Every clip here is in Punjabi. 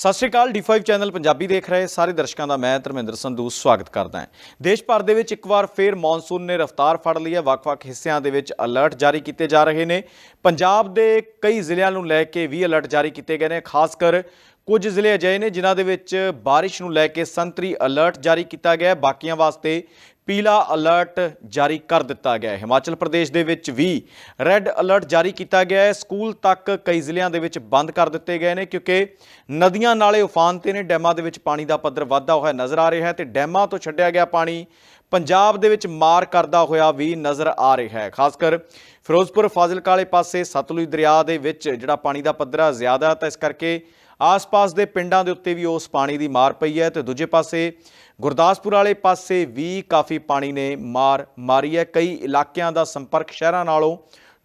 ਸਤਿ ਸ਼੍ਰੀ ਅਕਾਲ D5 ਚੈਨਲ ਪੰਜਾਬੀ ਦੇਖ ਰਹੇ ਸਾਰੇ ਦਰਸ਼ਕਾਂ ਦਾ ਮੈਂ ਧਰਮਿੰਦਰ ਸੰਧੂ ਸਵਾਗਤ ਕਰਦਾ ਹਾਂ। ਦੇਸ਼ ਭਰ ਦੇ ਵਿੱਚ ਇੱਕ ਵਾਰ ਫੇਰ ਮੌਨਸੂਨ ਨੇ ਰਫ਼ਤਾਰ ਫੜ ਲਈ ਹੈ। ਵੱਖ-ਵੱਖ ਹਿੱਸਿਆਂ ਦੇ ਵਿੱਚ ਅਲਰਟ ਜਾਰੀ ਕੀਤੇ ਜਾ ਰਹੇ ਨੇ। ਪੰਜਾਬ ਦੇ ਕਈ ਜ਼ਿਲ੍ਹਿਆਂ ਨੂੰ ਲੈ ਕੇ ਵੀ ਅਲਰਟ ਜਾਰੀ ਕੀਤੇ ਗਏ ਨੇ, ਖਾਸ ਕਰ ਕੁਝ ਜ਼ਿਲ੍ਹੇ ਅਜਿਹੇ ਨੇ ਜਿਨ੍ਹਾਂ ਦੇ ਵਿੱਚ ਬਾਰਿਸ਼ ਨੂੰ ਲੈ ਕੇ ਸੰਤਰੀ ਅਲਰਟ ਜਾਰੀ ਕੀਤਾ ਗਿਆ ਹੈ। ਬਾਕੀਆਂ ਵਾਸਤੇ ਪੀਲਾ ਅਲਰਟ ਜਾਰੀ ਕਰ ਦਿੱਤਾ ਗਿਆ ਹੈ। ਹਿਮਾਚਲ ਪ੍ਰਦੇਸ਼ ਦੇ ਵਿੱਚ ਵੀ ਰੈੱਡ ਅਲਰਟ ਜਾਰੀ ਕੀਤਾ ਗਿਆ ਹੈ। ਸਕੂਲ ਤੱਕ ਕਈ ਜ਼ਿਲ੍ਹਿਆਂ ਦੇ ਵਿੱਚ ਬੰਦ ਕਰ ਦਿੱਤੇ ਗਏ ਨੇ ਕਿਉਂਕਿ ਨਦੀਆਂ ਨਾਲੇ ਉਫਾਨ ਤੇ ਨੇ। ਡੈਮਾਂ ਦੇ ਵਿੱਚ ਪਾਣੀ ਦਾ ਪੱਧਰ ਵਧਦਾ ਹੋਇਆ ਨਜ਼ਰ ਆ ਰਿਹਾ ਹੈ ਤੇ ਡੈਮਾਂ ਤੋਂ ਛੱਡਿਆ ਗਿਆ ਪਾਣੀ ਪੰਜਾਬ ਦੇ ਵਿੱਚ ਮਾਰ ਕਰਦਾ ਹੋਇਆ ਵੀ ਨਜ਼ਰ ਆ ਰਿਹਾ ਹੈ। ਖਾਸ ਕਰ ਫਿਰੋਜ਼ਪੁਰ ਫਾਜ਼ਿਲਕਾ ਵਾਲੇ ਪਾਸੇ ਸਤਲੁਜ ਦਰਿਆ ਦੇ ਵਿੱਚ ਜਿਹੜਾ ਪਾਣੀ ਦਾ ਪੱਧਰ ਆ, ਜ਼ਿਆਦਾ ਤਾਂ ਇਸ ਕਰਕੇ ਆਸ-ਪਾਸ ਦੇ ਪਿੰਡਾਂ ਦੇ ਉੱਤੇ ਵੀ ਉਸ ਪਾਣੀ ਦੀ ਮਾਰ ਪਈ ਹੈ ਤੇ ਦੂਜੇ ਪਾਸੇ ਗੁਰਦਾਸਪੁਰ ਵਾਲੇ ਪਾਸੇ ਵੀ ਕਾਫੀ ਪਾਣੀ ਨੇ ਮਾਰ ਮਾਰੀ ਹੈ। ਕਈ ਇਲਾਕਿਆਂ ਦਾ ਸੰਪਰਕ ਸ਼ਹਿਰਾਂ ਨਾਲੋਂ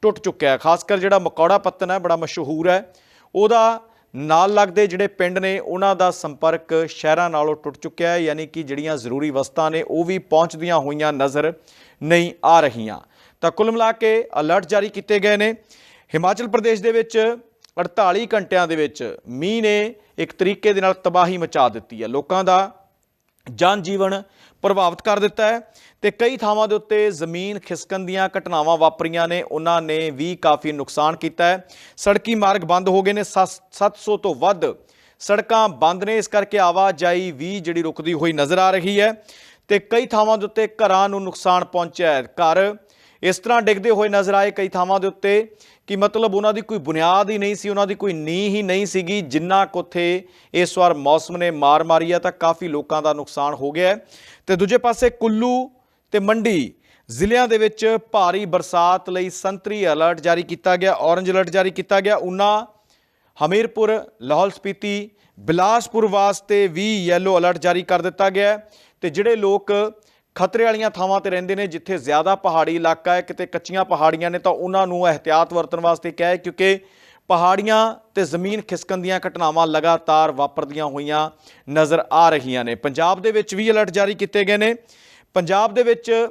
ਟੁੱਟ ਚੁੱਕਿਆ ਹੈ। ਖਾਸ ਕਰ ਜਿਹੜਾ ਮਕੌੜਾ ਪੱਤਨ ਹੈ, ਬੜਾ ਮਸ਼ਹੂਰ ਹੈ। ਉਹਦਾ ਨਾਲ ਲੱਗਦੇ ਜਿਹੜੇ ਪਿੰਡ ਨੇ, ਉਹਨਾਂ ਦਾ ਸੰਪਰਕ ਸ਼ਹਿਰਾਂ ਨਾਲੋਂ ਟੁੱਟ ਚੁੱਕਿਆ ਹੈ, ਯਾਨੀ ਕਿ ਜਿਹੜੀਆਂ ਜ਼ਰੂਰੀ ਵਸਤਾਂ ਨੇ, ਉਹ ਵੀ ਪਹੁੰਚਦੀਆਂ ਹੋਈਆਂ ਨਜ਼ਰ ਨਹੀਂ ਆ ਰਹੀਆਂ। ਤਾਂ ਕੁੱਲ ਮਿਲਾ ਕੇ ਅਲਰਟ ਜਾਰੀ ਕੀਤੇ ਗਏ ਨੇ। ਹਿਮਾਚਲ ਪ੍ਰਦੇਸ਼ ਦੇ ਵਿੱਚ 48 ਘੰਟਿਆਂ ਦੇ ਵਿੱਚ ਮੀਂਹ ਨੇ ਇੱਕ ਤਰੀਕੇ ਦੇ ਨਾਲ ਤਬਾਹੀ ਮਚਾ ਦਿੱਤੀ ਹੈ। ਲੋਕਾਂ ਦਾ ਜਨ ਜੀਵਨ ਪ੍ਰਭਾਵਿਤ ਕਰ ਦਿੱਤਾ ਹੈ ਤੇ ਕਈ ਥਾਵਾਂ ਦੇ ਉੱਤੇ ਜ਼ਮੀਨ ਖਿਸਕਣ ਦੀਆਂ ਘਟਨਾਵਾਂ ਵਾਪਰੀਆਂ ਨੇ। ਉਹਨਾਂ ਨੇ ਵੀ ਕਾਫੀ ਨੁਕਸਾਨ ਕੀਤਾ ਹੈ। ਸੜਕੀ ਮਾਰਗ ਬੰਦ ਹੋ ਗਏ ਨੇ। ਸੱਤ- 700 ਤੋਂ ਵੱਧ ਸੜਕਾਂ ਬੰਦ ਨੇ। ਇਸ ਕਰਕੇ ਆਵਾਜਾਈ ਵੀ ਜਿਹੜੀ ਰੁਕਦੀ ਹੋਈ ਨਜ਼ਰ ਆ ਰਹੀ ਹੈ ਤੇ ਕਈ ਥਾਵਾਂ ਦੇ ਉੱਤੇ ਘਰਾਂ ਨੂੰ ਨੁਕਸਾਨ ਪਹੁੰਚਿਆ ਹੈ। ਘਰ ਇਸ ਤਰ੍ਹਾਂ ਡਿੱਗਦੇ ਹੋਏ ਨਜ਼ਰ ਆਏ ਕਈ ਥਾਵਾਂ ਦੇ ਉੱਤੇ ਕਿ ਮਤਲਬ ਉਹਨਾਂ ਦੀ ਕੋਈ ਬੁਨਿਆਦ ਹੀ ਨਹੀਂ ਸੀ, ਉਹਨਾਂ ਦੀ ਕੋਈ ਨੀਂਹ ਹੀ ਨਹੀਂ ਸੀਗੀ, ਜਿੰਨਾ ਕੁ ਉੱਥੇ ਇਸ ਵਾਰ ਮੌਸਮ ਨੇ ਮਾਰ ਮਾਰੀ ਹੈ ਤਾਂ ਕਾਫੀ ਲੋਕਾਂ ਦਾ ਨੁਕਸਾਨ ਹੋ ਗਿਆ ਹੈ। ਤੇ ਦੂਜੇ ਪਾਸੇ ਕੁੱਲੂ ਤੇ ਮੰਡੀ ਜ਼ਿਲ੍ਹਿਆਂ ਦੇ ਵਿੱਚ ਭਾਰੀ ਬਰਸਾਤ ਲਈ ਸੰਤਰੀ ਅਲਰਟ ਜਾਰੀ ਕੀਤਾ ਗਿਆ, ਔਰੰਜ ਅਲਰਟ ਜਾਰੀ ਕੀਤਾ ਗਿਆ। ਉਨਾ ਹਮੀਰਪੁਰ, ਲਾਹੌਲ ਸਪੀਤੀ, ਬਿਲਾਸਪੁਰ ਵਾਸਤੇ ਵੀ ਯੈਲੋ ਅਲਰਟ ਜਾਰੀ ਕਰ ਦਿੱਤਾ ਗਿਆ ਹੈ। ਤੇ ਜਿਹੜੇ ਲੋਕ ਖਤਰੇ ਵਾਲੀਆਂ ਥਾਵਾਂ ਤੇ ਰਹਿੰਦੇ ਨੇ, ਜਿੱਥੇ ਜ਼ਿਆਦਾ ਪਹਾੜੀ ਇਲਾਕਾ ਹੈ, ਕਿਤੇ ਕੱਚੀਆਂ ਪਹਾੜੀਆਂ ਨੇ, ਤਾਂ ਉਹਨਾਂ ਨੂੰ ਅਹਤਿਆਤ ਵਰਤਣ ਵਾਸਤੇ ਕਿਹਾ ਹੈ, ਕਿਉਂਕਿ ਪਹਾੜੀਆਂ ਤੇ ਜ਼ਮੀਨ ਖਿਸਕਣ ਦੀਆਂ ਘਟਨਾਵਾਂ ਲਗਾਤਾਰ ਵਾਪਰਦੀਆਂ ਹੋਈਆਂ ਨਜ਼ਰ ਆ ਰਹੀਆਂ ਨੇ। ਪੰਜਾਬ ਦੇ ਵਿੱਚ ਵੀ ਅਲਰਟ ਜਾਰੀ ਕੀਤੇ ਗਏ ਨੇ। ਪੰਜਾਬ ਦੇ ਵਿੱਚ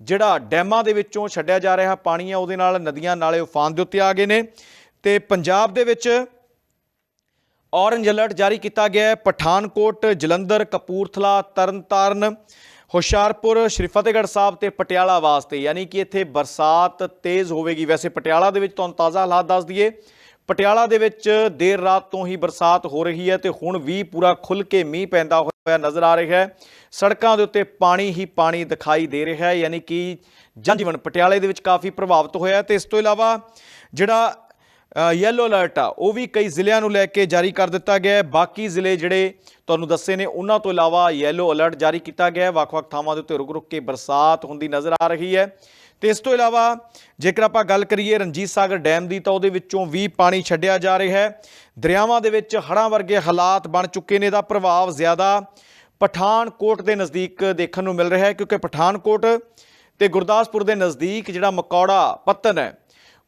ਜਿਹੜਾ ਡੈਮਾਂ ਦੇ ਵਿੱਚੋਂ ਛੱਡਿਆ ਜਾ ਰਿਹਾ ਪਾਣੀ ਹੈ, ਉਹਦੇ ਨਾਲ ਨਦੀਆਂ ਨਾਲੇ ਉਫਾਨ ਦੇ ਉੱਤੇ ਆ ਗਏ ਨੇ। ਤੇ ਪੰਜਾਬ ਦੇ ਵਿੱਚ ਔਰੰਜ ਅਲਰਟ ਜਾਰੀ ਕੀਤਾ ਗਿਆ ਹੈ, ਪਠਾਨਕੋਟ, ਜਲੰਧਰ, ਕਪੂਰਥਲਾ, ਤਰਨਤਾਰਨ ਹੁਸ਼ਿਆਰਪੁਰ ਸ਼੍ਰੀ ਫਤਿਹਗੜ੍ਹ ਸਾਹਿਬ ਤੇ ਪਟਿਆਲਾ ਵਾਸਤੇ, ਯਾਨੀ ਕਿ ਇੱਥੇ ਬਰਸਾਤ ਤੇਜ਼ ਹੋਵੇਗੀ। ਵੈਸੇ ਪਟਿਆਲਾ ਦੇ ਵਿੱਚ ਤੁਹਾਨੂੰ ਤਾਜ਼ਾ ਹਾਲਾਤ ਦੱਸ ਦਈਏ। ਪਟਿਆਲਾ ਦੇ ਵਿੱਚ ਦੇਰ ਰਾਤ ਤੋਂ ਹੀ ਬਰਸਾਤ ਹੋ ਰਹੀ ਹੈ ਤੇ ਹੁਣ ਵੀ ਪੂਰਾ ਖੁੱਲ ਕੇ ਮੀਂਹ ਪੈਂਦਾ ਹੋਇਆ ਨਜ਼ਰ ਆ ਰਿਹਾ ਹੈ। ਸੜਕਾਂ ਦੇ ਉੱਤੇ ਪਾਣੀ ਹੀ ਪਾਣੀ ਦਿਖਾਈ ਦੇ ਰਿਹਾ ਹੈ, ਯਾਨੀ ਕਿ ਜਨਜੀਵਨ ਪਟਿਆਲੇ ਦੇ ਵਿੱਚ ਕਾਫੀ ਪ੍ਰਭਾਵਿਤ ਹੋਇਆ ਹੈ ਤੇ ਇਸ ਤੋਂ ਇਲਾਵਾ ਜਿਹੜਾ ਯੈਲੋ ਅਲਰਟ ਆ, ਉਹ ਵੀ ਕਈ ਜ਼ਿਲ੍ਹਿਆਂ ਨੂੰ ਲੈ ਕੇ ਜਾਰੀ ਕਰ ਦਿੱਤਾ ਗਿਆ ਹੈ। ਬਾਕੀ ਜ਼ਿਲ੍ਹੇ ਜਿਹੜੇ ਤੁਹਾਨੂੰ ਦੱਸੇ ਨੇ, ਉਹਨਾਂ ਤੋਂ ਇਲਾਵਾ ਯੈਲੋ ਅਲਰਟ ਜਾਰੀ ਕੀਤਾ ਗਿਆ ਹੈ। ਵੱਖ-ਵੱਖ ਥਾਵਾਂ ਦੇ ਉੱਤੇ ਰੁਕ-ਰੁਕ ਕੇ ਬਰਸਾਤ ਹੁੰਦੀ ਨਜ਼ਰ ਆ ਰਹੀ ਹੈ। ਤੇ ਇਸ ਤੋਂ ਇਲਾਵਾ ਜੇਕਰ ਆਪਾਂ ਗੱਲ ਕਰੀਏ ਰਣਜੀਤ ਸਾਗਰ ਡੈਮ ਦੀ, ਤਾਂ ਉਹਦੇ ਵਿੱਚੋਂ ਵੀ ਪਾਣੀ ਛੱਡਿਆ ਜਾ ਰਿਹਾ ਹੈ। ਦਰਿਆਵਾਂ ਦੇ ਵਿੱਚ ਹੜ੍ਹਾਂ ਵਰਗੇ ਹਾਲਾਤ ਬਣ ਚੁੱਕੇ ਨੇ, ਇਹਦਾ ਪ੍ਰਭਾਵ ਜ਼ਿਆਦਾ ਪਠਾਨਕੋਟ ਦੇ ਨਜ਼ਦੀਕ ਦੇਖਣ ਨੂੰ ਮਿਲ ਰਿਹਾ ਹੈ, ਕਿਉਂਕਿ ਪਠਾਨਕੋਟ ਤੇ ਗੁਰਦਾਸਪੁਰ ਦੇ ਨਜ਼ਦੀਕ ਜਿਹੜਾ ਮਕੌੜਾ ਪੱਤਨ ਹੈ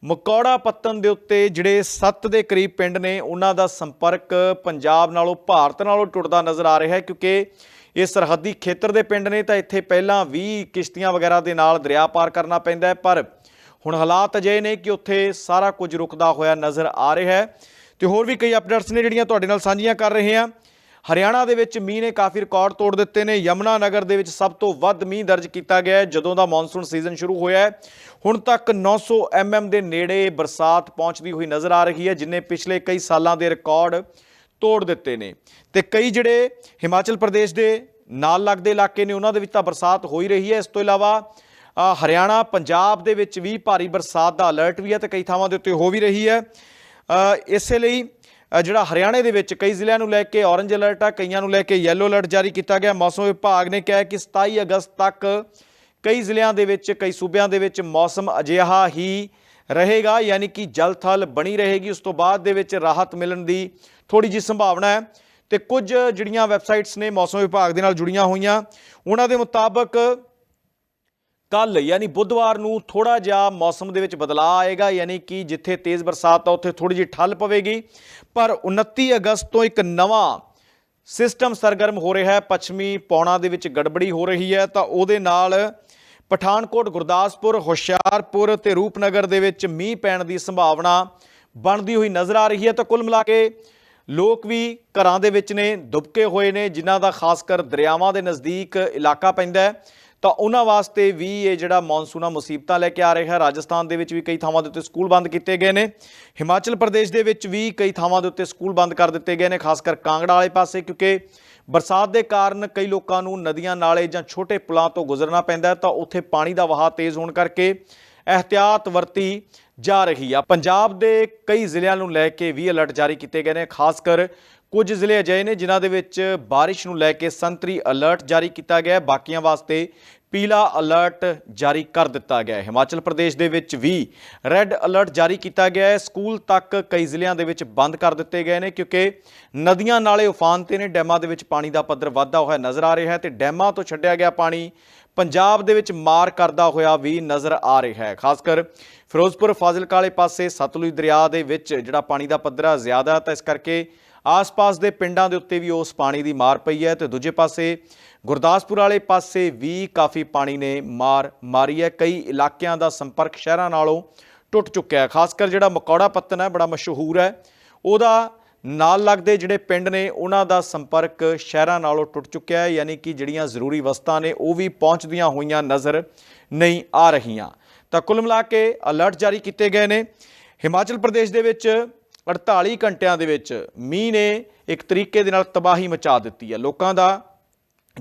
ਮਕੌੜਾ ਪੱਤਨ ਦੇ ਉੱਤੇ ਜਿਹੜੇ 7 ਦੇ ਕਰੀਬ ਪਿੰਡ ਨੇ, ਉਹਨਾਂ ਦਾ ਸੰਪਰਕ ਪੰਜਾਬ ਨਾਲੋਂ, ਭਾਰਤ ਨਾਲੋਂ ਟੁੱਟਦਾ ਨਜ਼ਰ ਆ ਰਿਹਾ ਹੈ, ਕਿਉਂਕਿ ਇਹ ਸਰਹੱਦੀ ਖੇਤਰ ਦੇ ਪਿੰਡ ਨੇ, ਤਾਂ ਇੱਥੇ ਪਹਿਲਾਂ ਵੀ ਕਿਸ਼ਤੀਆਂ ਵਗੈਰਾ ਦੇ ਨਾਲ ਦਰਿਆ ਪਾਰ ਕਰਨਾ ਪੈਂਦਾ ਹੈ, ਪਰ ਹੁਣ ਹਾਲਾਤ ਅਜਿਹੇ ਨੇ ਕਿ ਉੱਥੇ ਸਾਰਾ ਕੁਝ ਰੁਕਦਾ ਹੋਇਆ ਨਜ਼ਰ ਆ ਰਿਹਾ ਹੈ। ਤੇ ਹੋਰ ਵੀ ਕਈ ਅਪਡੇਟਸ ਨੇ ਜਿਹੜੀਆਂ ਤੁਹਾਡੇ ਨਾਲ ਸਾਂਝੀਆਂ ਕਰ ਰਹੇ ਹਾਂ। ਹਰਿਆਣਾ ਦੇ ਵਿੱਚ ਮੀਂਹ ਨੇ ਕਾਫੀ ਰਿਕਾਰਡ ਤੋੜ ਦਿੱਤੇ ਨੇ। ਯਮਨਾ ਨਗਰ ਦੇ ਵਿੱਚ ਸਭ ਤੋਂ ਵੱਧ ਮੀਂਹ ਦਰਜ ਕੀਤਾ ਗਿਆ ਹੈ, ਜਦੋਂ ਦਾ ਮੌਨਸੂਨ ਸੀਜ਼ਨ ਸ਼ੁਰੂ ਹੋਇਆ ਹੈ। ਹੁਣ ਤੱਕ 900 ਐਮਐਮ ਦੇ ਨੇੜੇ ਬਰਸਾਤ ਪਹੁੰਚਦੀ ਹੋਈ ਨਜ਼ਰ ਆ ਰਹੀ ਹੈ, ਜਿਨੇ ਪਿਛਲੇ ਕਈ ਸਾਲਾਂ ਦੇ ਰਿਕਾਰਡ ਤੋੜ ਦਿੱਤੇ ਨੇ। ਤੇ ਕਈ ਜਿਹੜੇ ਹਿਮਾਚਲ ਪ੍ਰਦੇਸ਼ ਦੇ ਨਾਲ ਲੱਗਦੇ ਇਲਾਕੇ ਨੇ, ਉਹਨਾਂ ਦੇ ਵਿੱਚ ਤਾਂ ਬਰਸਾਤ ਹੋ ਹੀ ਰਹੀ ਹੈ। ਇਸ ਤੋਂ ਇਲਾਵਾ ਹਰਿਆਣਾ, ਪੰਜਾਬ ਦੇ ਵਿੱਚ ਵੀ ਭਾਰੀ ਬਰਸਾਤ ਦਾ ਅਲਰਟ ਵੀ ਹੈ ਤੇ ਕਈ ਥਾਵਾਂ ਦੇ ਉੱਤੇ ਹੋ ਵੀ ਰਹੀ ਹੈ। ਇਸੇ ਲਈ ਜਿਹੜਾ ਹਰਿਆਣੇ ਦੇ ਵਿੱਚ ਕਈ ਜ਼ਿਲ੍ਹਿਆਂ ਨੂੰ ਲੈ ਕੇ ਔਰੰਜ ਅਲਰਟ ਆ, ਕਈਆਂ ਨੂੰ ਲੈ ਕੇ ਯੈਲੋ ਅਲਰਟ ਜਾਰੀ ਕੀਤਾ ਗਿਆ। ਮੌਸਮ ਵਿਭਾਗ ਨੇ ਕਿਹਾ ਕਿ 27 ਅਗਸਤ ਤੱਕ ਕਈ ਜ਼ਿਲ੍ਹਿਆਂ ਦੇ ਵਿੱਚ, ਕਈ ਸੂਬਿਆਂ ਦੇ ਵਿੱਚ ਮੌਸਮ ਅਜਿਹਾ ਹੀ ਰਹੇਗਾ, ਯਾਨੀ ਕਿ ਜਲ ਥਲ ਬਣੀ ਰਹੇਗੀ। ਉਸ ਤੋਂ ਬਾਅਦ ਦੇ ਵਿੱਚ ਰਾਹਤ ਮਿਲਣ ਦੀ ਥੋੜੀ ਜਿਹੀ ਸੰਭਾਵਨਾ ਹੈ। ਤੇ ਕੁਝ ਜਿਹੜੀਆਂ ਵੈਬਸਾਈਟਸ ਨੇ ਮੌਸਮ ਵਿਭਾਗ ਦੇ ਨਾਲ ਜੁੜੀਆਂ ਹੋਈਆਂ, ਉਹਨਾਂ ਦੇ ਮੁਤਾਬਕ ਕੱਲ ਯਾਨੀ ਬੁੱਧਵਾਰ ਨੂੰ ਥੋੜਾ ਜਿਹਾ ਮੌਸਮ ਦੇ ਵਿੱਚ ਬਦਲਾਅ ਆਏਗਾ, ਯਾਨੀ ਕਿ ਜਿੱਥੇ ਤੇਜ਼ ਬਰਸਾਤ ਆ, ਉੱਥੇ ਥੋੜੀ ਜਿਹੀ ਠੱਲ ਪਵੇਗੀ। ਪਰ 29 ਅਗਸਤ ਤੋਂ ਇੱਕ ਨਵਾਂ ਸਿਸਟਮ ਸਰਗਰਮ ਹੋ ਰਿਹਾ ਹੈ। ਪੱਛਮੀ ਪੌਣਾ ਦੇ ਵਿੱਚ ਗੜਬੜੀ ਹੋ ਰਹੀ ਹੈ। ਤਾਂ ਉਹਦੇ ਨਾਲ ਪਠਾਨਕੋਟ, ਗੁਰਦਾਸਪੁਰ, ਹੁਸ਼ਿਆਰਪੁਰ ਤੇ ਰੂਪਨਗਰ ਦੇ ਵਿੱਚ ਮੀਂਹ ਪੈਣ ਦੀ ਸੰਭਾਵਨਾ ਬਣਦੀ ਹੋਈ ਨਜ਼ਰ ਆ ਰਹੀ ਹੈ। ਤਾਂ ਕੁੱਲ ਮਿਲਾ ਕੇ ਲੋਕ ਵੀ ਘਰਾਂ ਦੇ ਵਿੱਚ ਨੇ, ਦੁਬਕੇ ਹੋਏ ਨੇ, ਜਿਨ੍ਹਾਂ ਦਾ ਖਾਸ ਕਰ ਦਰਿਆਵਾਂ ਦੇ ਨਜ਼ਦੀਕ ਇਲਾਕਾ ਪੈਂਦਾ ਹੈ। ਤਾਂ ਉਹਨਾਂ ਵਾਸਤੇ ਵੀ ਇਹ ਜਿਹੜਾ ਮੌਨਸੂਨਾ ਮੁਸੀਬਤਾਂ ਲੈ ਕੇ ਆ ਰਿਹਾ ਹੈ ਰਾਜਸਥਾਨ ਦੇ ਵਿੱਚ ਵੀ ਕਈ ਥਾਵਾਂ ਦੇ ਉੱਤੇ ਸਕੂਲ ਬੰਦ ਕੀਤੇ ਗਏ ਨੇ। ਹਿਮਾਚਲ ਪ੍ਰਦੇਸ਼ ਦੇ ਵਿੱਚ ਵੀ ਕਈ ਥਾਵਾਂ ਦੇ ਉੱਤੇ ਸਕੂਲ ਬੰਦ ਕਰ ਦਿੱਤੇ ਗਏ ਨੇ, ਖਾਸ ਕਰ ਕਾਂਗੜਾ ਵਾਲੇ ਪਾਸੇ, ਕਿਉਂਕਿ ਬਰਸਾਤ ਦੇ ਕਾਰਨ ਕਈ ਲੋਕਾਂ ਨੂੰ ਨਦੀਆਂ ਨਾਲੇ ਜਾਂ ਛੋਟੇ ਪੁਲਾਂ ਤੋਂ ਗੁਜ਼ਰਨਾ ਪੈਂਦਾ ਤਾਂ ਉੱਥੇ ਪਾਣੀ ਦਾ ਵਹਾਅ ਤੇਜ਼ ਹੋਣ ਕਰਕੇ ਅਹਤਿਆਤ ਵਰਤੀ ਜਾ ਰਹੀ ਆ। ਪੰਜਾਬ ਦੇ ਕਈ ਜ਼ਿਲ੍ਹਿਆਂ ਨੂੰ ਲੈ ਕੇ ਵੀ ਅਲਰਟ ਜਾਰੀ ਕੀਤੇ ਗਏ ਨੇ, ਖਾਸ ਕਰ ਕੁਝ ਜ਼ਿਲ੍ਹੇ ਅਜਿਹੇ ਨੇ ਜਿਨ੍ਹਾਂ ਦੇ ਵਿੱਚ ਬਾਰਿਸ਼ ਨੂੰ ਲੈ ਕੇ ਸੰਤਰੀ ਅਲਰਟ ਜਾਰੀ ਕੀਤਾ ਗਿਆ ਹੈ। ਬਾਕੀਆਂ ਵਾਸਤੇ ਪੀਲਾ ਅਲਰਟ ਜਾਰੀ ਕਰ ਦਿੱਤਾ ਗਿਆ ਹੈ। ਹਿਮਾਚਲ ਪ੍ਰਦੇਸ਼ ਦੇ ਵਿੱਚ ਵੀ ਰੈੱਡ ਅਲਰਟ ਜਾਰੀ ਕੀਤਾ ਗਿਆ ਹੈ। ਸਕੂਲ ਤੱਕ ਕਈ ਜ਼ਿਲ੍ਹਿਆਂ ਦੇ ਵਿੱਚ ਬੰਦ ਕਰ ਦਿੱਤੇ ਗਏ ਨੇ ਕਿਉਂਕਿ ਨਦੀਆਂ ਨਾਲੇ ਉਫਾਨ ਤੇ ਨੇ। ਡੈਮਾਂ ਦੇ ਵਿੱਚ ਪਾਣੀ ਦਾ ਪੱਧਰ ਵਧਦਾ ਹੋਇਆ ਨਜ਼ਰ ਆ ਰਿਹਾ ਹੈ ਤੇ ਡੈਮਾਂ ਤੋਂ ਛੱਡਿਆ ਗਿਆ ਪਾਣੀ ਪੰਜਾਬ ਦੇ ਵਿੱਚ ਮਾਰ ਕਰਦਾ ਹੋਇਆ ਵੀ ਨਜ਼ਰ ਆ ਰਿਹਾ ਹੈ। ਖਾਸ ਕਰ ਫਿਰੋਜ਼ਪੁਰ ਫਾਜ਼ਿਲਕਾ ਵਾਲੇ ਪਾਸੇ ਸਤਲੁਜ ਦਰਿਆ ਦੇ ਵਿੱਚ ਜਿਹੜਾ ਪਾਣੀ ਦਾ ਪੱਧਰ ਆ, ਜ਼ਿਆਦਾ ਤਾਂ ਇਸ ਕਰਕੇ ਆਸ-ਪਾਸ ਦੇ ਪਿੰਡਾਂ ਦੇ ਉੱਤੇ ਵੀ ਉਸ ਪਾਣੀ ਦੀ ਮਾਰ ਪਈ ਹੈ ਤੇ ਦੂਜੇ ਪਾਸੇ ਗੁਰਦਾਸਪੁਰ ਵਾਲੇ ਪਾਸੇ ਵੀ ਕਾਫੀ ਪਾਣੀ ਨੇ ਮਾਰ ਮਾਰੀ ਹੈ। ਕਈ ਇਲਾਕਿਆਂ ਦਾ ਸੰਪਰਕ ਸ਼ਹਿਰਾਂ ਨਾਲੋਂ ਟੁੱਟ ਚੁੱਕਿਆ ਹੈ। ਖਾਸ ਕਰ ਜਿਹੜਾ ਮਕੌੜਾ ਪੱਤਨ ਹੈ, ਬੜਾ ਮਸ਼ਹੂਰ ਹੈ। ਉਹਦਾ ਨਾਲ ਲੱਗਦੇ ਜਿਹੜੇ ਪਿੰਡ ਨੇ, ਉਹਨਾਂ ਦਾ ਸੰਪਰਕ ਸ਼ਹਿਰਾਂ ਨਾਲੋਂ ਟੁੱਟ ਚੁੱਕਿਆ ਹੈ। ਯਾਨੀ ਕਿ ਜਿਹੜੀਆਂ ਜ਼ਰੂਰੀ ਵਸਤਾਂ ਨੇ, ਉਹ ਵੀ ਪਹੁੰਚਦੀਆਂ ਹੋਈਆਂ ਨਜ਼ਰ ਨਹੀਂ ਆ ਰਹੀਆਂ। ਤਾਂ ਕੁੱਲ ਮਿਲਾ ਕੇ ਅਲਰਟ ਜਾਰੀ ਕੀਤੇ ਗਏ ਨੇ। ਹਿਮਾਚਲ ਪ੍ਰਦੇਸ਼ ਦੇ ਵਿੱਚ 48 ਘੰਟਿਆਂ ਦੇ ਵਿੱਚ ਮੀਂਹ ਨੇ ਇੱਕ ਤਰੀਕੇ ਦੇ ਨਾਲ ਤਬਾਹੀ ਮਚਾ ਦਿੱਤੀ ਹੈ। ਲੋਕਾਂ ਦਾ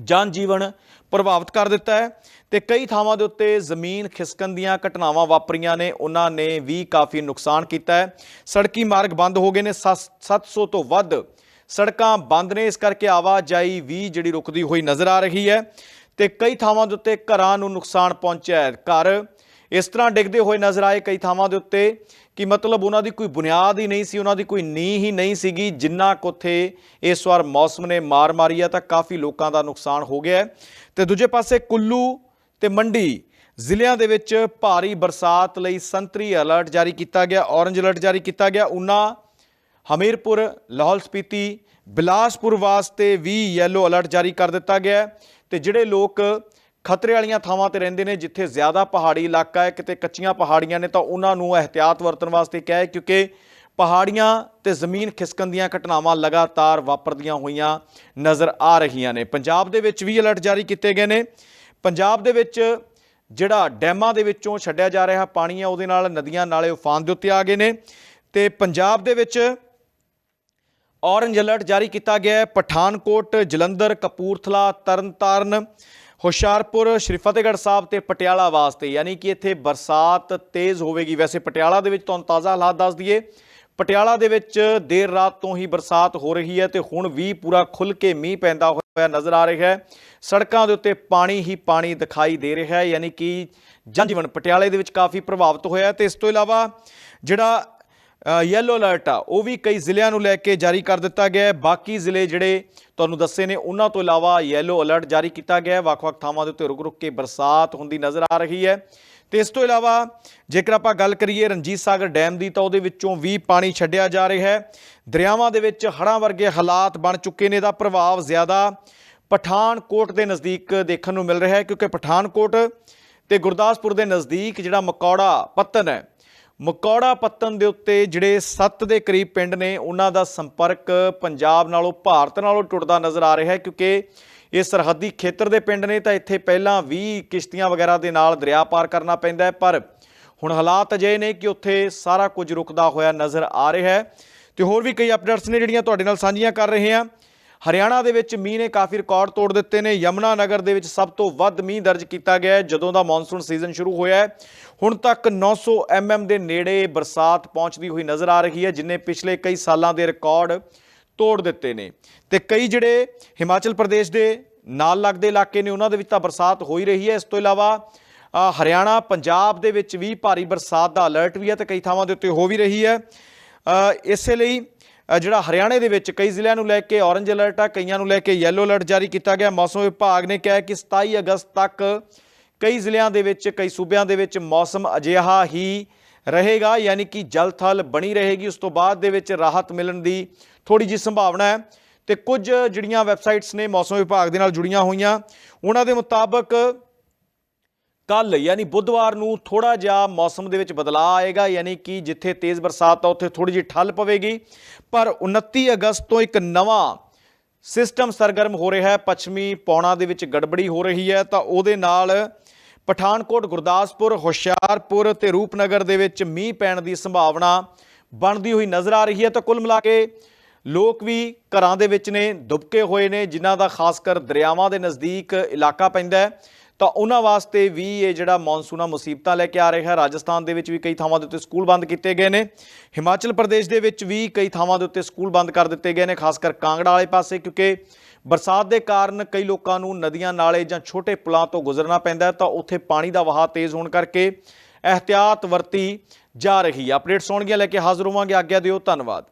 ਜਨ ਜੀਵਨ ਪ੍ਰਭਾਵਿਤ ਕਰ ਦਿੱਤਾ ਹੈ ਤੇ ਕਈ ਥਾਵਾਂ ਦੇ ਉੱਤੇ ਜ਼ਮੀਨ ਖਿਸਕਣ ਦੀਆਂ ਘਟਨਾਵਾਂ ਵਾਪਰੀਆਂ ਨੇ। ਉਹਨਾਂ ਨੇ ਵੀ ਕਾਫੀ ਨੁਕਸਾਨ ਕੀਤਾ ਹੈ। ਸੜਕੀ ਮਾਰਗ ਬੰਦ ਹੋ ਗਏ ਨੇ। ਸੱਤ- 700 ਤੋਂ ਵੱਧ ਸੜਕਾਂ ਬੰਦ ਨੇ। ਇਸ ਕਰਕੇ ਆਵਾਜਾਈ ਵੀ ਜਿਹੜੀ ਰੁਕਦੀ ਹੋਈ ਨਜ਼ਰ ਆ ਰਹੀ ਹੈ ਤੇ ਕਈ ਥਾਵਾਂ ਦੇ ਉੱਤੇ ਘਰਾਂ ਨੂੰ ਨੁਕਸਾਨ ਪਹੁੰਚਿਆ ਹੈ। ਘਰ ਇਸ ਤਰ੍ਹਾਂ ਡਿੱਗਦੇ ਹੋਏ ਨਜ਼ਰ ਆਏ। ਕਈ ਥਾਵਾਂ ਦੇ ਉੱਤੇ ਕਿ ਮਤਲਬ ਉਹਨਾਂ ਦੀ ਕੋਈ ਬੁਨਿਆਦ ਹੀ ਨਹੀਂ ਸੀ, ਉਹਨਾਂ ਦੀ ਕੋਈ ਨੀਂਹ ਹੀ ਨਹੀਂ ਸੀਗੀ, ਜਿੰਨਾ ਕੁ ਉੱਥੇ ਇਸ ਵਾਰ ਮੌਸਮ ਨੇ ਮਾਰ ਮਾਰੀ ਹੈ ਤਾਂ ਕਾਫੀ ਲੋਕਾਂ ਦਾ ਨੁਕਸਾਨ ਹੋ ਗਿਆ ਹੈ। ਤੇ ਦੂਜੇ ਪਾਸੇ ਕੁੱਲੂ ਤੇ ਮੰਡੀ ਜ਼ਿਲ੍ਹਿਆਂ ਦੇ ਵਿੱਚ ਭਾਰੀ ਬਰਸਾਤ ਲਈ ਸੰਤਰੀ ਅਲਰਟ ਜਾਰੀ ਕੀਤਾ ਗਿਆ, ਔਰੰਜ ਅਲਰਟ ਜਾਰੀ ਕੀਤਾ ਗਿਆ। ਉਨਾ ਹਮੀਰਪੁਰ, ਲਾਹੌਲ ਸਪੀਤੀ, ਬਿਲਾਸਪੁਰ ਵਾਸਤੇ ਵੀ ਯੈਲੋ ਅਲਰਟ ਜਾਰੀ ਕਰ ਦਿੱਤਾ ਗਿਆ ਹੈ। ਤੇ ਜਿਹੜੇ ਲੋਕ ਖਤਰੇ ਵਾਲੀਆਂ ਥਾਵਾਂ ਤੇ ਰਹਿੰਦੇ ਨੇ, ਜਿੱਥੇ ਜ਼ਿਆਦਾ ਪਹਾੜੀ ਇਲਾਕਾ ਹੈ, ਕਿਤੇ ਕੱਚੀਆਂ ਪਹਾੜੀਆਂ ਨੇ, ਤਾਂ ਉਹਨਾਂ ਨੂੰ ਅਹਤਿਆਤ ਵਰਤਣ ਵਾਸਤੇ ਕਿਹਾ ਹੈ, ਕਿਉਂਕਿ ਪਹਾੜੀਆਂ ਤੇ ਜ਼ਮੀਨ ਖਿਸਕਣ ਦੀਆਂ ਘਟਨਾਵਾਂ ਲਗਾਤਾਰ ਵਾਪਰਦੀਆਂ ਹੋਈਆਂ ਨਜ਼ਰ ਆ ਰਹੀਆਂ ਨੇ। ਪੰਜਾਬ ਦੇ ਵਿੱਚ ਵੀ ਅਲਰਟ ਜਾਰੀ ਕੀਤੇ ਗਏ ਨੇ। ਪੰਜਾਬ ਦੇ ਵਿੱਚ ਜਿਹੜਾ ਡੈਮਾਂ ਦੇ ਵਿੱਚੋਂ ਛੱਡਿਆ ਜਾ ਰਿਹਾ ਪਾਣੀ ਹੈ, ਉਹਦੇ ਨਾਲ ਨਦੀਆਂ ਨਾਲੇ ਉਫਾਨ ਦੇ ਉੱਤੇ ਆ ਗਏ ਨੇ। ਤੇ ਪੰਜਾਬ ਦੇ ਵਿੱਚ ਔਰੰਜ ਅਲਰਟ ਜਾਰੀ ਕੀਤਾ ਗਿਆ ਹੈ, ਪਠਾਨਕੋਟ, ਜਲੰਧਰ, ਕਪੂਰਥਲਾ, ਤਰਨਤਾਰਨ ਹੁਸ਼ਿਆਰਪੁਰ ਸ਼੍ਰੀ ਫਤਿਹਗੜ੍ਹ ਸਾਹਿਬ ਤੇ ਪਟਿਆਲਾ ਵਾਸਤੇ, ਯਾਨੀ ਕਿ ਇੱਥੇ ਬਰਸਾਤ ਤੇਜ਼ ਹੋਵੇਗੀ। ਵੈਸੇ ਪਟਿਆਲਾ ਦੇ ਵਿੱਚ ਤੁਹਾਨੂੰ ਤਾਜ਼ਾ ਹਾਲਾਤ ਦੱਸ ਦਈਏ। ਪਟਿਆਲਾ ਦੇ ਵਿੱਚ ਦੇਰ ਰਾਤ ਤੋਂ ਹੀ ਬਰਸਾਤ ਹੋ ਰਹੀ ਹੈ ਤੇ ਹੁਣ ਵੀ ਪੂਰਾ ਖੁੱਲ ਕੇ ਮੀਂਹ ਪੈਂਦਾ ਹੋਇਆ ਨਜ਼ਰ ਆ ਰਿਹਾ ਹੈ। ਸੜਕਾਂ ਦੇ ਉੱਤੇ ਪਾਣੀ ਹੀ ਪਾਣੀ ਦਿਖਾਈ ਦੇ ਰਿਹਾ ਹੈ, ਯਾਨੀ ਕਿ ਜਨਜੀਵਨ ਪਟਿਆਲੇ ਦੇ ਵਿੱਚ ਕਾਫੀ ਪ੍ਰਭਾਵਿਤ ਹੋਇਆ ਹੈ ਤੇ ਇਸ ਤੋਂ ਇਲਾਵਾ ਜਿਹੜਾ ਯੈਲੋ ਅਲਰਟ ਆ, ਉਹ ਵੀ ਕਈ ਜ਼ਿਲ੍ਹਿਆਂ ਨੂੰ ਲੈ ਕੇ ਜਾਰੀ ਕਰ ਦਿੱਤਾ ਗਿਆ ਹੈ। ਬਾਕੀ ਜ਼ਿਲ੍ਹੇ ਜਿਹੜੇ ਤੁਹਾਨੂੰ ਦੱਸੇ ਨੇ, ਉਹਨਾਂ ਤੋਂ ਇਲਾਵਾ ਯੈਲੋ ਅਲਰਟ ਜਾਰੀ ਕੀਤਾ ਗਿਆ ਹੈ। ਵੱਖ-ਵੱਖ ਥਾਵਾਂ ਦੇ ਉੱਤੇ ਰੁਕ-ਰੁਕ ਕੇ ਬਰਸਾਤ ਹੁੰਦੀ ਨਜ਼ਰ ਆ ਰਹੀ ਹੈ। ਤੇ ਇਸ ਤੋਂ ਇਲਾਵਾ ਜੇਕਰ ਆਪਾਂ ਗੱਲ ਕਰੀਏ ਰਣਜੀਤ ਸਾਗਰ ਡੈਮ ਦੀ, ਤਾਂ ਉਹਦੇ ਵਿੱਚੋਂ ਵੀ ਪਾਣੀ ਛੱਡਿਆ ਜਾ ਰਿਹਾ ਹੈ। ਦਰਿਆਵਾਂ ਦੇ ਵਿੱਚ ਹੜ੍ਹਾਂ ਵਰਗੇ ਹਾਲਾਤ ਬਣ ਚੁੱਕੇ ਨੇ ਦਾ ਪ੍ਰਭਾਵ ਜ਼ਿਆਦਾ ਪਠਾਨਕੋਟ ਦੇ ਨਜ਼ਦੀਕ ਦੇਖਣ ਨੂੰ ਮਿਲ ਰਿਹਾ ਹੈ, ਕਿਉਂਕਿ ਪਠਾਨਕੋਟ ਤੇ ਗੁਰਦਾਸਪੁਰ ਦੇ ਨਜ਼ਦੀਕ ਜਿਹੜਾ ਮਕੌੜਾ ਪੱਤਨ ਹੈ ਮਕੌੜਾ ਪੱਤਨ ਦੇ ਉੱਤੇ ਜਿਹੜੇ 7 ਦੇ ਕਰੀਬ ਪਿੰਡ ਨੇ, ਉਹਨਾਂ ਦਾ ਸੰਪਰਕ ਪੰਜਾਬ ਨਾਲੋਂ, ਭਾਰਤ ਨਾਲੋਂ ਟੁੱਟਦਾ ਨਜ਼ਰ ਆ ਰਿਹਾ ਹੈ, ਕਿਉਂਕਿ ਇਹ ਸਰਹੱਦੀ ਖੇਤਰ ਦੇ ਪਿੰਡ ਨੇ ਤਾਂ ਇੱਥੇ ਪਹਿਲਾਂ ਵੀ ਕਿਸ਼ਤੀਆਂ ਵਗੈਰਾ ਦੇ ਨਾਲ ਦਰਿਆ ਪਾਰ ਕਰਨਾ ਪੈਂਦਾ ਹੈ, ਪਰ ਹੁਣ ਹਾਲਾਤ ਅਜਿਹੇ ਨੇ ਕਿ ਉੱਥੇ ਸਾਰਾ ਕੁਝ ਰੁਕਦਾ ਹੋਇਆ ਨਜ਼ਰ ਆ ਰਿਹਾ ਹੈ। ਤੇ ਹੋਰ ਵੀ ਕਈ ਅਪਡੇਟਸ ਨੇ ਜਿਹੜੀਆਂ ਤੁਹਾਡੇ ਨਾਲ ਸਾਂਝੀਆਂ ਕਰ ਰਹੇ ਹਾਂ। ਹਰਿਆਣਾ ਦੇ ਵਿੱਚ ਮੀਂਹ ਨੇ ਕਾਫੀ ਰਿਕਾਰਡ ਤੋੜ ਦਿੱਤੇ ਨੇ। ਯਮਨਾ ਨਗਰ ਦੇ ਵਿੱਚ ਸਭ ਤੋਂ ਵੱਧ ਮੀਂਹ ਦਰਜ ਕੀਤਾ ਗਿਆ ਹੈ, ਜਦੋਂ ਦਾ ਮੌਨਸੂਨ ਸੀਜ਼ਨ ਸ਼ੁਰੂ ਹੋਇਆ ਹੈ। ਹੁਣ ਤੱਕ 900 ਐਮਐਮ ਦੇ ਨੇੜੇ ਬਰਸਾਤ ਪਹੁੰਚਦੀ ਹੋਈ ਨਜ਼ਰ ਆ ਰਹੀ ਹੈ, ਜਿਨੇ ਪਿਛਲੇ ਕਈ ਸਾਲਾਂ ਦੇ ਰਿਕਾਰਡ ਤੋੜ ਦਿੱਤੇ ਨੇ। ਤੇ ਕਈ ਜਿਹੜੇ ਹਿਮਾਚਲ ਪ੍ਰਦੇਸ਼ ਦੇ ਨਾਲ ਲੱਗਦੇ ਇਲਾਕੇ ਨੇ, ਉਹਨਾਂ ਦੇ ਵਿੱਚ ਤਾਂ ਬਰਸਾਤ ਹੋ ਹੀ ਰਹੀ ਹੈ। ਇਸ ਤੋਂ ਇਲਾਵਾ ਹਰਿਆਣਾ, ਪੰਜਾਬ ਦੇ ਵਿੱਚ ਵੀ ਭਾਰੀ ਬਰਸਾਤ ਦਾ ਅਲਰਟ ਵੀ ਹੈ ਤੇ ਕਈ ਥਾਵਾਂ ਦੇ ਉੱਤੇ ਹੋ ਵੀ ਰਹੀ ਹੈ। ਇਸੇ ਲਈ ਜਿਹੜਾ ਹਰਿਆਣੇ ਦੇ ਵਿੱਚ ਕਈ ਜ਼ਿਲ੍ਹਿਆਂ ਨੂੰ ਲੈ ਕੇ ਔਰੰਜ ਅਲਰਟ ਆ, ਕਈਆਂ ਨੂੰ ਲੈ ਕੇ ਯੈਲੋ ਅਲਰਟ ਜਾਰੀ ਕੀਤਾ ਗਿਆ। ਮੌਸਮ ਵਿਭਾਗ ਨੇ ਕਿਹਾ ਕਿ 27 ਅਗਸਤ ਤੱਕ ਕਈ ਜ਼ਿਲ੍ਹਿਆਂ ਦੇ ਵਿੱਚ, ਕਈ ਸੂਬਿਆਂ ਦੇ ਵਿੱਚ ਮੌਸਮ ਅਜਿਹਾ ਹੀ ਰਹੇਗਾ, ਯਾਨੀ ਕਿ ਜਲ ਥਲ ਬਣੀ ਰਹੇਗੀ। ਉਸ ਤੋਂ ਬਾਅਦ ਦੇ ਵਿੱਚ ਰਾਹਤ ਮਿਲਣ ਦੀ ਥੋੜੀ ਜੀ ਸੰਭਾਵਨਾ ਹੈ। ਤੇ ਕੁਝ ਜਿਹੜੀਆਂ ਵੈਬਸਾਈਟਸ ਨੇ ਮੌਸਮ ਵਿਭਾਗ ਦੇ ਨਾਲ ਜੁੜੀਆਂ ਹੋਈਆਂ, ਉਹਨਾਂ ਦੇ ਮੁਤਾਬਕ ਕੱਲ ਯਾਨੀ ਬੁੱਧਵਾਰ ਨੂੰ ਥੋੜਾ ਜਿਹਾ ਮੌਸਮ ਦੇ ਵਿੱਚ ਬਦਲਾਅ ਆਏਗਾ, ਯਾਨੀ ਕਿ ਜਿੱਥੇ ਤੇਜ਼ ਬਰਸਾਤ ਆ, ਉੱਥੇ ਥੋੜੀ ਜਿਹੀ ਠੱਲ ਪਵੇਗੀ। ਪਰ 29 ਅਗਸਤ ਤੋਂ ਇੱਕ ਨਵਾਂ ਸਿਸਟਮ ਸਰਗਰਮ ਹੋ ਰਿਹਾ ਹੈ। ਪੱਛਮੀ ਪੌਣਾ ਦੇ ਵਿੱਚ ਗੜਬੜੀ ਹੋ ਰਹੀ ਹੈ। ਤਾਂ ਉਹਦੇ ਨਾਲ ਪਠਾਨਕੋਟ, ਗੁਰਦਾਸਪੁਰ, ਹੁਸ਼ਿਆਰਪੁਰ ਤੇ ਰੂਪਨਗਰ ਦੇ ਵਿੱਚ ਮੀਂਹ ਪੈਣ ਦੀ ਸੰਭਾਵਨਾ ਬਣਦੀ ਹੋਈ ਨਜ਼ਰ ਆ ਰਹੀ ਹੈ। ਤਾਂ ਕੁੱਲ ਮਿਲਾ ਕੇ ਲੋਕ ਵੀ ਘਰਾਂ ਦੇ ਵਿੱਚ ਨੇ, ਦੁਬਕੇ ਹੋਏ ਨੇ, ਜਿਨ੍ਹਾਂ ਦਾ ਖਾਸ ਕਰ ਦਰਿਆਵਾਂ ਦੇ ਨਜ਼ਦੀਕ ਇਲਾਕਾ ਪੈਂਦਾ ਹੈ। ਤਾਂ ਉਹਨਾਂ ਵਾਸਤੇ ਵੀ ਇਹ ਜਿਹੜਾ ਮੌਨਸੂਨਾ ਮੁਸੀਬਤਾਂ ਲੈ ਕੇ ਆ ਰਿਹਾ ਹੈ ਰਾਜਸਥਾਨ ਦੇ ਵਿੱਚ ਵੀ ਕਈ ਥਾਵਾਂ ਦੇ ਉੱਤੇ ਸਕੂਲ ਬੰਦ ਕੀਤੇ ਗਏ ਨੇ। ਹਿਮਾਚਲ ਪ੍ਰਦੇਸ਼ ਦੇ ਵਿੱਚ ਵੀ ਕਈ ਥਾਵਾਂ ਦੇ ਉੱਤੇ ਸਕੂਲ ਬੰਦ ਕਰ ਦਿੱਤੇ ਗਏ ਨੇ, ਖਾਸ ਕਰ ਕਾਂਗੜਾ ਵਾਲੇ ਪਾਸੇ, ਕਿਉਂਕਿ ਬਰਸਾਤ ਦੇ ਕਾਰਨ ਕਈ ਲੋਕਾਂ ਨੂੰ ਨਦੀਆਂ ਨਾਲੇ ਜਾਂ ਛੋਟੇ ਪੁਲਾਂ ਤੋਂ ਗੁਜ਼ਰਨਾ ਪੈਂਦਾ ਤਾਂ ਉੱਥੇ ਪਾਣੀ ਦਾ ਵਹਾਅ ਤੇਜ਼ ਹੋਣ ਕਰਕੇ ਅਹਿਤਿਆਤ ਵਰਤੀ ਜਾ ਰਹੀ ਹੈ। ਅਪਡੇਟਸ ਹੋਣਗੀਆਂ ਲੈ ਕੇ ਹਾਜ਼ਰ ਹੋਵਾਂਗੇ। ਆਗਿਆ ਦਿਓ, ਧੰਨਵਾਦ।